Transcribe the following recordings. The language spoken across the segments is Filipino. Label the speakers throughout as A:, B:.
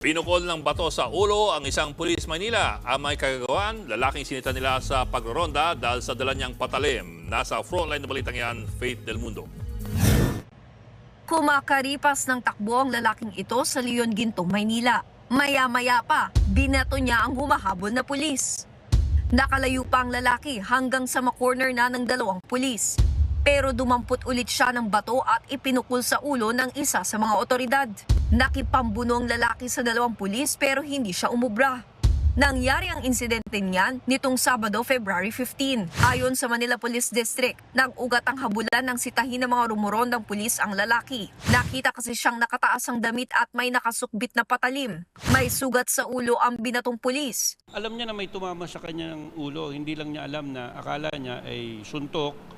A: Pinukol ng bato sa ulo ang isang pulis Manila. Ang may kagagawan, lalaking sinita nila sa pagroronda dahil sa dala niyang patalim. Nasa frontline na balitang yan, Faith Del Mundo.
B: Kumakaripas ng takbo ang lalaking ito sa Leon Ginto, Maynila. Maya-maya pa, binato niya ang humahabol na pulis. Nakalayo pa ang lalaki hanggang sa makorner na ng dalawang pulis. Pero dumampot ulit siya ng bato at ipinukul sa ulo ng isa sa mga otoridad. Nakipambuno ang lalaki sa dalawang pulis pero hindi siya umubra. Nangyari ang insidente niyan nitong Sabado, February 15. Ayon sa Manila Police District, nag-ugat ang habulan ng sitahin ng mga rumorondang pulis ang lalaki. Nakita kasi siyang nakataas ang damit at may nakasukbit na patalim. May sugat sa ulo ang binatong pulis.
C: Alam niya na may tumama sa kanyang ulo. Hindi lang niya alam na akala niya ay suntok.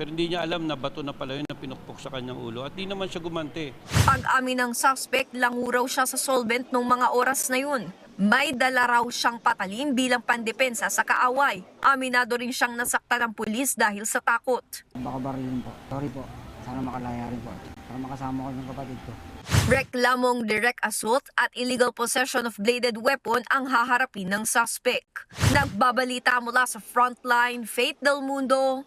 C: Pero hindi niya alam na bato na pala yun na pinukpok sa kanyang ulo. At di naman siya gumante.
B: Pag-amin ng suspect, languraw siya sa solvent nung mga oras na yun. May dala raw siyang patalim bilang pandepensa sa kaaway. Aminado rin siyang nasaktan ng pulis dahil sa takot.
D: Baka barilin po. Sorry po. Sana makalaya rin po. Para makasama ko ng kapatid ko.
B: Reklamong direct assault at illegal possession of bladed weapon ang haharapin ng suspect. Nagbabalita mula sa Frontline, Faith Del Mundo,